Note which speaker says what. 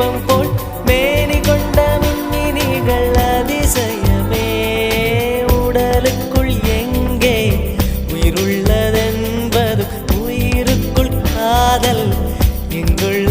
Speaker 1: தீபம் போல் மேனி கொண்ட மின்மினிகள் அதிசயமே. உடலுக்குள் எங்கே உயிருள்ளதென்பது உயிருக்குள் காதல். எங்குள்ள